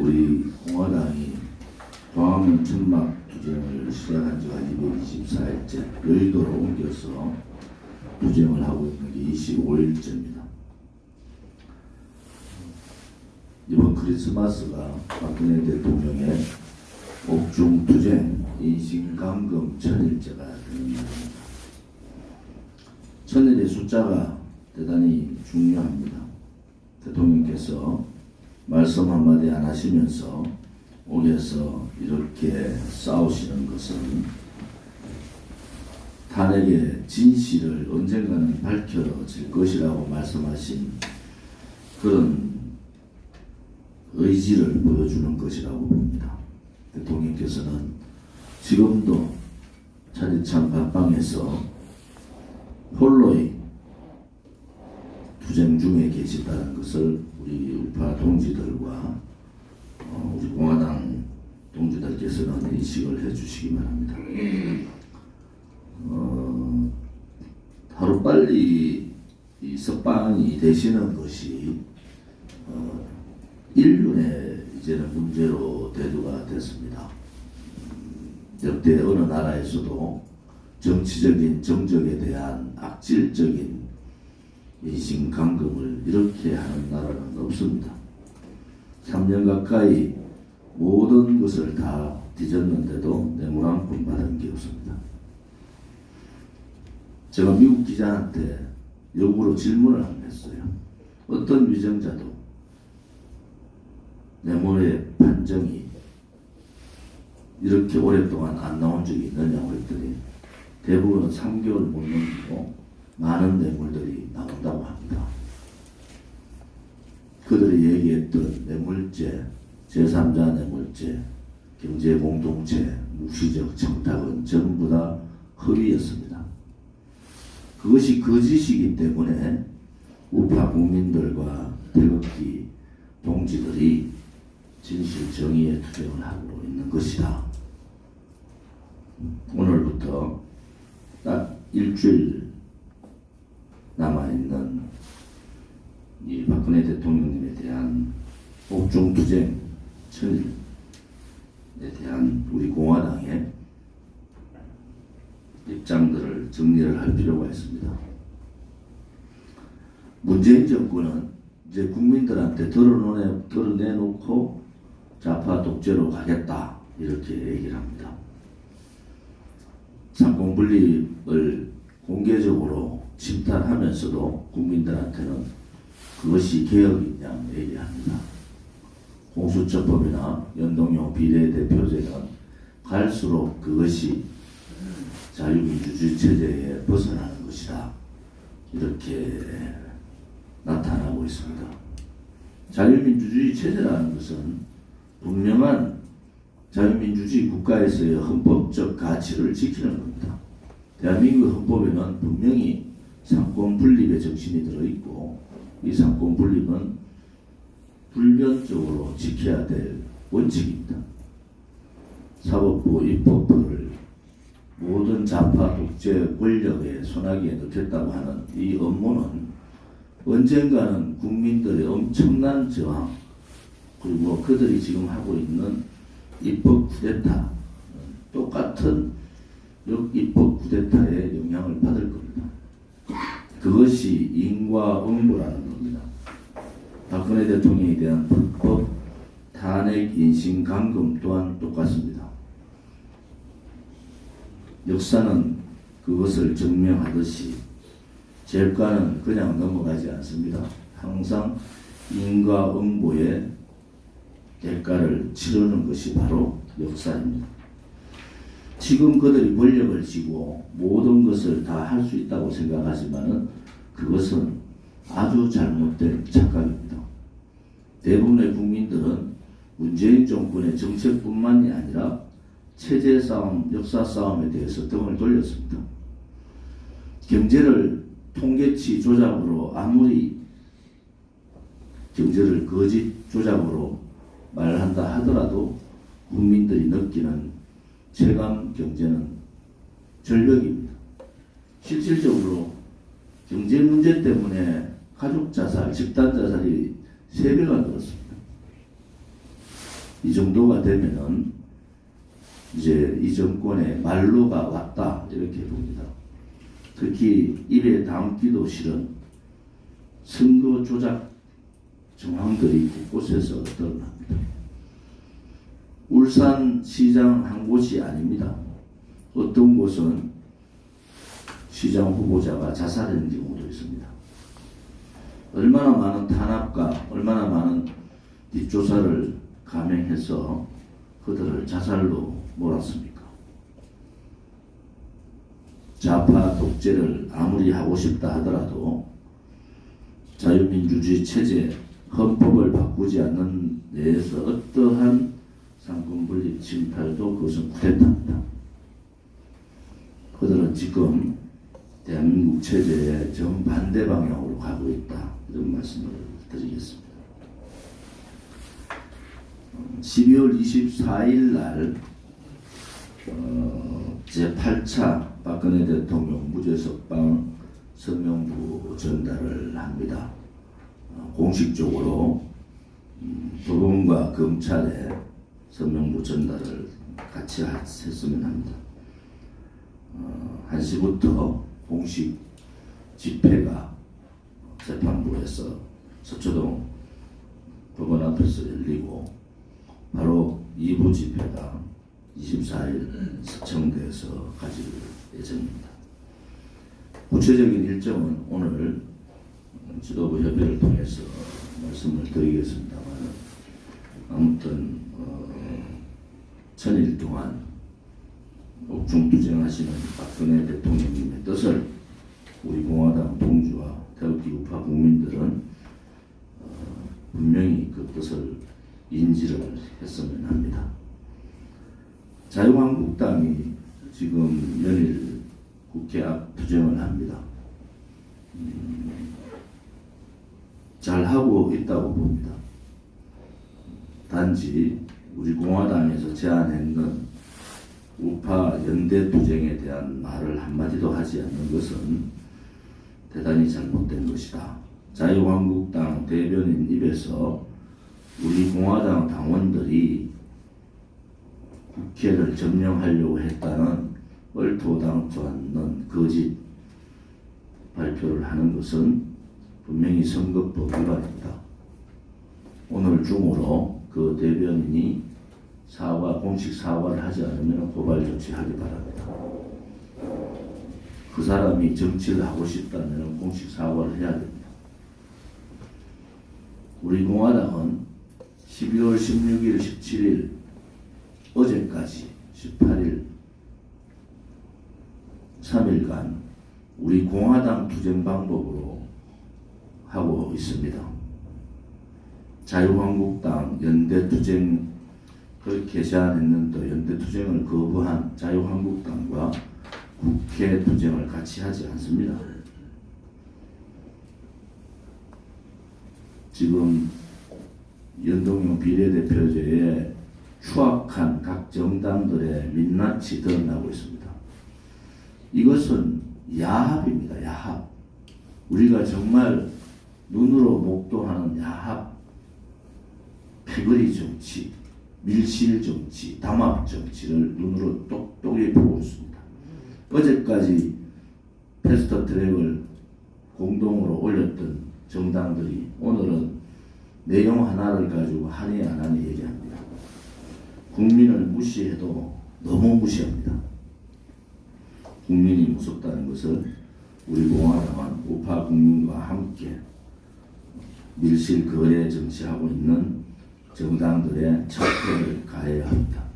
우리 공화당이 광화문 천막 투쟁을 시작한 지가 224일째 여의도로 옮겨서 투쟁을 하고 있는 게 25일째입니다. 이번 크리스마스가 박근혜 대통령의 옥중 투쟁 인신감금 천일째가 되는 날입니다. 천일의 숫자가 대단히 중요합니다. 대통령께서 말씀 한마디 안 하시면서 옥에서 이렇게 싸우시는 것은 탄핵의 진실을 언젠가는 밝혀질 것이라고 말씀하신 그런 의지를 보여주는 것이라고 봅니다. 대통령께서는 지금도 차디찬 밥방에서 홀로의 투쟁 중에 계시다는 것을 우리 우파 동지들과 어, 우리 공화당 동지들께서는 인식을 해주시기 바랍니다. 어, 하루 빨리 이 석방이 되시는 것이 어, 인륜의 이제는 문제로 대두가 됐습니다. 음, 역대 어느 나라에서도 정치적인 정적에 대한 악질적인 인신강금을 이렇게 하는 나라는 없습니다. 3년 가까이 모든 것을 다 뒤졌는데도 뇌물 한푼 받은 게 없습니다. 제가 미국 기자한테 역으로 질문을 안 했어요. 어떤 위정자도 뇌물의 판정이 이렇게 오랫동안 안 나온 적이 있느냐고 했더니 대부분은 3개월 못 넘기고 많은 뇌물들이 나온다고 합니다. 그들이 얘기했던 뇌물죄, 제3자 뇌물죄, 경제 공동체, 무시적 청탁은 전부 다 허위였습니다. 그것이 거짓이기 때문에 우파 국민들과 태극기 동지들이 진실 정의의 투쟁을 하고 있는 것이다. 오늘부터 딱 일주일 남아있는 이 박근혜 대통령님에 대한 천일에 대한 우리 공화당의 입장들을 정리를 할 필요가 있습니다. 문재인 정권은 이제 국민들한테 드러내, 드러내놓고 좌파 독재로 가겠다 이렇게 얘기를 합니다. 상공분립을 공개적으로 침탈하면서도 국민들한테는 그것이 개혁이냐 얘기합니다. 공수처법이나 연동형 비례대표제는 갈수록 그것이 자유민주주의 체제에 벗어나는 것이다. 이렇게 나타나고 있습니다. 자유민주주의 체제라는 것은 분명한 자유민주주의 국가에서의 헌법적 가치를 지키는 겁니다. 대한민국 헌법에는 분명히 상권 분립의 정신이 들어있고 이 상권 분립은 불변적으로 지켜야 될 원칙입니다. 사법부, 입법부를 모든 좌파 독재 권력의 손아귀에 넣겠다고 하는 이 업무는 언젠가는 국민들의 엄청난 저항 그리고 그들이 지금 하고 있는 입법 쿠데타 똑같은 입법 쿠데타의 영향을 받을 겁니다. 그것이 인과응보라는. 박근혜 대통령에 대한 불법 탄핵 인신 감금 또한 똑같습니다. 역사는 그것을 증명하듯이 죄과는 그냥 넘어가지 않습니다. 항상 인과응보의 대가를 치르는 것이 바로 역사입니다. 지금 그들이 권력을 쥐고 모든 것을 다 할 수 있다고 생각하지만은 그것은 아주 잘못된 착각입니다. 대부분의 국민들은 문재인 정권의 정책뿐만이 아니라 체제 싸움, 역사 싸움에 대해서 등을 돌렸습니다. 경제를 통계치 조작으로 아무리 경제를 거짓 조작으로 말한다 하더라도 국민들이 느끼는 체감 경제는 절벽입니다. 실질적으로 경제 문제 때문에 가족 자살, 집단 자살 이 3배가 늘었습니다. 이 정도가 되면은 이제 이 정권의 말로가 왔다 이렇게 봅니다. 특히 입에 담기도 싫은 선거 조작 정황들이 곳곳에서 드러납니다. 울산 시장 한 곳이 아닙니다. 어떤 곳은 시장 후보자가 자살한 경우도 있습니다. 얼마나 많은 탄압과 얼마나 많은 뒷조사를 감행해서 그들을 자살로 몰았습니까? 좌파 독재를 아무리 하고 싶다 하더라도 자유민주주의 체제 헌법을 바꾸지 않는 내에서 어떠한 상권분립 침탈도 그것은 쿠데타입니다. 그들은 지금 대한민국 체제의 정반대 방향으로 가고 있다. 이런 말씀을 드리겠습니다. 12월 24일 날 어, 제8차 박근혜 대통령 무죄석방 서명부 전달을 합니다. 어, 공식적으로 음, 법원과 검찰에 서명부 전달을 같이 했으면 합니다. 어, 1시부터 공식 집회가 재판부에서 서초동 법원 앞에서 열리고 바로 2부 집회가 24일 서청대에서 가질 예정입니다. 구체적인 일정은 오늘 지도부 협의를 통해서 말씀을 드리겠습니다만 아무튼 어, 천일 동안 옥 중투쟁하시는 박근혜 대통령님의 뜻을 우리 공화당 동주와 태극기 우파 국민들은 어, 분명히 그 뜻을 인지를 했으면 합니다. 자유한국당이 지금 연일 국회 앞 투쟁을 합니다. 음, 잘 하고 있다고 봅니다. 단지 우리 공화당에서 제안했는 우파 연대 투쟁에 대한 말을 한마디도 하지 않는 것은 대단히 잘못된 것이다. 자유한국당 대변인 입에서 우리 공화당 당원들이 국회를 점령하려고 했다는 얼토당토 않는 거짓 발표를 하는 것은 분명히 선거법 위반입니다. 오늘 중으로 그 대변인이 사과, 공식 사과를 하지 않으면 고발 조치하기 바랍니다. 그 사람이 정치를 하고 싶다면 공식 사과를 해야 됩니다. 우리 공화당은 12월 16일, 17일 어제까지 18일 3일간 우리 공화당 투쟁 방법으로 하고 있습니다. 자유한국당 연대투쟁 그렇게 제안했는 데 연대투쟁을 거부한 자유한국당과 국회 투쟁을 같이 하지 않습니다. 지금 연동형 비례대표제에 추악한 각 정당들의 민낯이 드러나고 있습니다. 이것은 야합입니다. 야합. 우리가 정말 눈으로 목도하는 야합, 패거리 정치, 밀실 정치, 담합 정치를 눈으로 똑똑히 보고 있습니다. 어제까지 패스트 트랙을 공동으로 올렸던 정당들이 오늘은 내용 하나를 가지고 하니 안 하니 얘기합니다. 국민을 무시해도 너무 무시합니다. 국민이 무섭다는 것을 우리 공화당은 우파 국민과 함께 밀실 거래 정치하고 있는 정당들의 척결을 가해야 합니다.